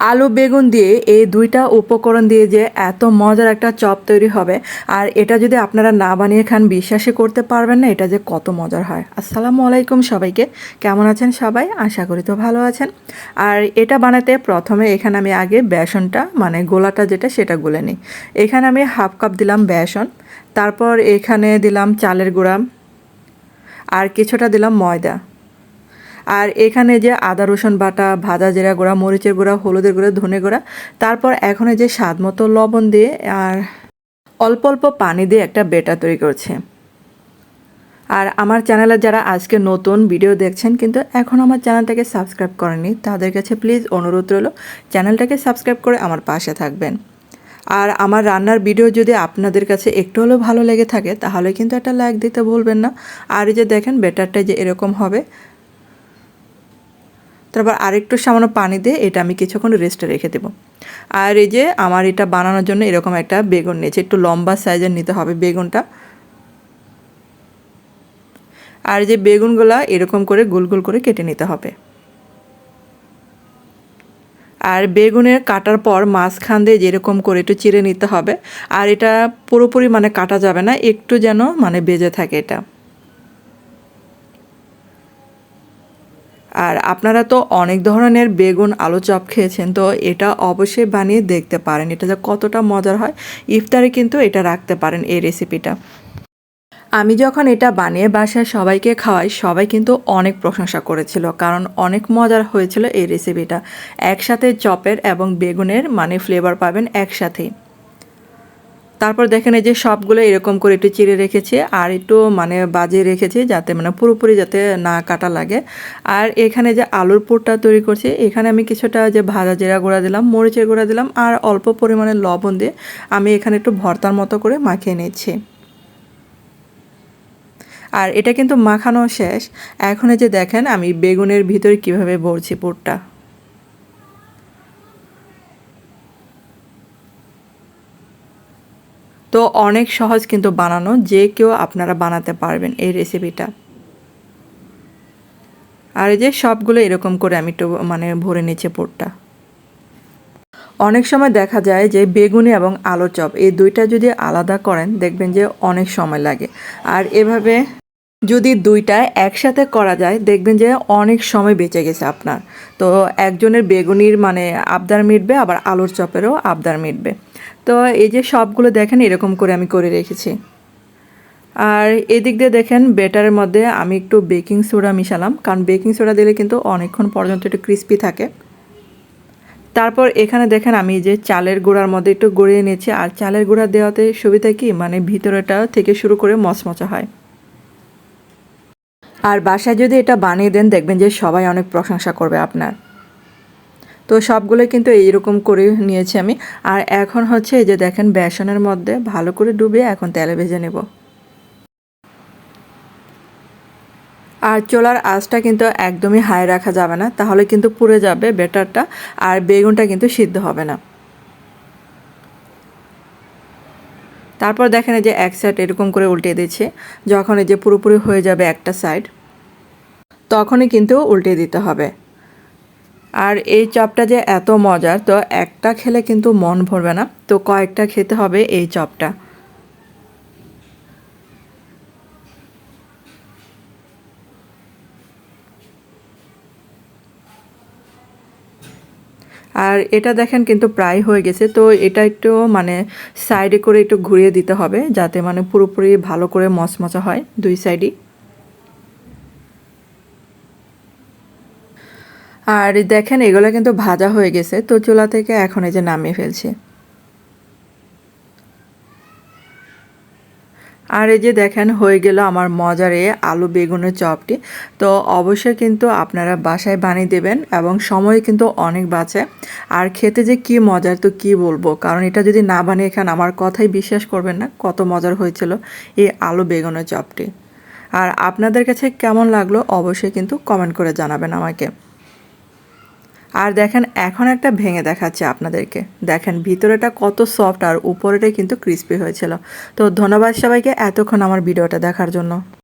আলু, বেগুন দিয়ে এই দুইটা উপকরণ দিয়ে যে এত মজার একটা চপ তৈরি হবে। আর এটা যদি আপনারা না বানিয়ে খান, বিশ্বাসই করতে পারবেন না, এটা যে কত মজার হয়। আসসালামু আলাইকুম সবাইকে। কেমন আছেন সবাই? আশা করি তো ভালো আছেন। আর এটা বানাতে প্রথমে এখানে আমি আগে বেসনটা মানে গোলাটা যেটা, সেটা গুলে নিই। এখানে আমি হাফ কাপ দিলাম বেসন, তারপর এখানে দিলাম চালের গুঁড়া, আর কিছুটা দিলাম ময়দা। আর এখানে যে আদা, রসুন বাটা, ভাজা জিরা গুঁড়া, মরিচের গুঁড়া, হলুদের গুঁড়া, ধনে গুঁড়া, তারপর এখন যে স্বাদ মতো লবণ দিয়ে আর অল্প অল্প পানি দিয়ে একটা বেটা তৈরি করছে। আর আমার চ্যানেলে যারা আজকে নতুন ভিডিও দেখছেন কিন্তু এখন আমার চ্যানেলটাকে সাবস্ক্রাইব করেনি তাদের কাছে প্লিজ অনুরোধ রইল চ্যানেলটাকে সাবস্ক্রাইব করে আমার পাশে থাকবেন। আর আমার রান্নার ভিডিও যদি আপনাদের কাছে একটু হলেও ভালো লেগে থাকে তাহলে কিন্তু একটা লাইক দিতে ভুলবেন না। আর এই যে দেখেন বেটারটা যে এরকম হবে তারপর আরেকটু সামান্য পানি দিয়ে এটা আমি কিছুক্ষণ রেস্টে রেখে দেবো। আর এই যে আমার এটা বানানোর জন্য এরকম একটা বেগুন নিয়েছে, একটু লম্বা সাইজের নিতে হবে বেগুনটা। আর যে বেগুনগুলা এরকম করে গোল গোল করে কেটে নিতে হবে। আর বেগুনের কাটার পর মাঝখান দিয়ে যেরকম করে একটু চিড়ে নিতে হবে, আর এটা পুরোপুরি মানে কাটা যাবে না, একটু যেন মানে বেজে থাকে এটা। আর আপনারা তো অনেক ধরনের বেগুন, আলু চপ খেয়েছেন, তো এটা অবশ্যই বানিয়ে দেখতে পারেন। এটা যে কতটা মজার হয়, ইফতারে কিন্তু এটা রাখতে পারেন এই রেসিপিটা আমি যখন এটা বানিয়ে বাসায় সবাইকে খাওয়াই, সবাই কিন্তু অনেক প্রশংসা করেছিল, কারণ অনেক মজার হয়েছিল এই রেসিপিটা একসাথে চপের এবং বেগুনের মানে ফ্লেভার পাবেন একসাথেই। তারপর দেখেন এই যে সবগুলো এরকম করে একটু চিড়ে রেখেছি আর একটু মানে বাজে রেখেছি যাতে মানে পুরোপুরি যাতে না কাটা লাগে। আর এখানে যে আলুর পুরটা তৈরি করছি, এখানে আমি কিছুটা যে ভাজা জিরা গুঁড়া দিলাম, মরিচের গুঁড়া দিলাম আর অল্প পরিমাণে লবণ দিয়ে আমি এখানে একটু ভর্তার মতো করে মাখিয়ে নিচ্ছি। আর এটা কিন্তু মাখানো শেষ। এখন যে দেখেন আমি বেগুনের ভিতরে কীভাবে ভরছি পুরটা। তো অনেক সহজ কিন্তু বানানো, যে কেউ আপনারা বানাতে পারবেন এই রেসিপিটা আর এই যে সবগুলো এরকম করে আমি একটু মানে ভরে নিচ্ছে পোরটা। অনেক সময় দেখা যায় যে বেগুনি এবং আলু চপ, এই দুইটা যদি আলাদা করেন, দেখবেন যে অনেক সময় লাগে। আর এভাবে যদি দুইটা একসাথে করা যায়, দেখবেন যে অনেক সময় বেঁচে গেছে আপনার। তো একজনের বেগুনির মানে আবদার মিটবে, আবার আলুর চপেরও আবদার মিটবে। তো এই যে সবগুলো দেখেন, এরকম করে আমি করে রেখেছি। আর এদিক দিয়ে দেখেন, বেটারের মধ্যে আমি একটু বেকিং সোডা মিশালাম, কারণ বেকিং সোডা দিলে কিন্তু অনেকক্ষণ পর্যন্ত একটু ক্রিস্পি থাকে। তারপর এখানে দেখেন, আমি যে চালের গুঁড়ার মধ্যে একটু গড়িয়ে নিয়েছি, আর চালের গুঁড়া দেওয়াতে সুবিধা কি? মানে ভিতরেটা থেকে শুরু করে মচমচা হয়। আর বাসায় যদি এটা বানিয়ে দেন, দেখবেন যে সবাই অনেক প্রশংসা করবে আপনার। তো সবগুলো কিন্তু এইরকম করে নিয়েছি আমি। আর এখন হচ্ছে এই যে দেখেন বেসনের মধ্যে ভালো করে ডুবে এখন তেলে ভেজে নেব। আর চোলার আঁচটা কিন্তু একদমই হাই রাখা যাবে না, তাহলে কিন্তু পুড়ে যাবে বেটারটা আর বেগুনটা কিন্তু সিদ্ধ হবে না। তারপর দেখেন এই যে এক সাইড এরকম করে উল্টে দিচ্ছে, যখন এই যে পুরোপুরি হয়ে যাবে একটা সাইড তখনই কিন্তু উল্টে দিতে হবে। আর এই চপটা যে এত মজার, তো একটা খেলে কিন্তু মন ভরবে না। তো কয়েকটা খেতে হবে এই চপটা। আর এটা দেখেন কিন্তু প্রায় হয়ে গেছে, তো এটা একটু মানে সাইডে করে একটু ঘুরিয়ে দিতে হবে, যাতে মানে পুরোপুরি ভালো করে মচমচা হয় দুই সাইডই। আর দেখেন, এগুলো কিন্তু ভাজা হয়ে গেছে, তো চুলা থেকে এখন এই যে নামিয়ে ফেলছি। আর এই যে দেখেন, হয়ে গেল আমার মজার এ আলু বেগুনের চপটি। তো অবশ্যই কিন্তু আপনারা বাসায় বানিয়ে দেবেন এবং সময় কিন্তু অনেক বাঁচে। আর খেতে যে কি মজার, তো কি বলব? কারণ এটা যদি না বানিয়ে খান, আমার কথাই বিশ্বাস করবেন না, কত মজার হয়েছিল এই আলু বেগুনের চপটি। আর আপনাদের কাছে কেমন লাগল, অবশ্যই কিন্তু কমেন্ট করে জানাবেন আমাকে। আর দেখেন, এখন একটা ভেঙে দেখাচ্ছে আপনাদেরকে। দেখেন, ভিতরেটা কত সফট আর উপরেটাই কিন্তু ক্রিস্পি হয়েছিল। তো ধন্যবাদ সবাইকে এতক্ষণ আমার ভিডিওটা দেখার জন্য।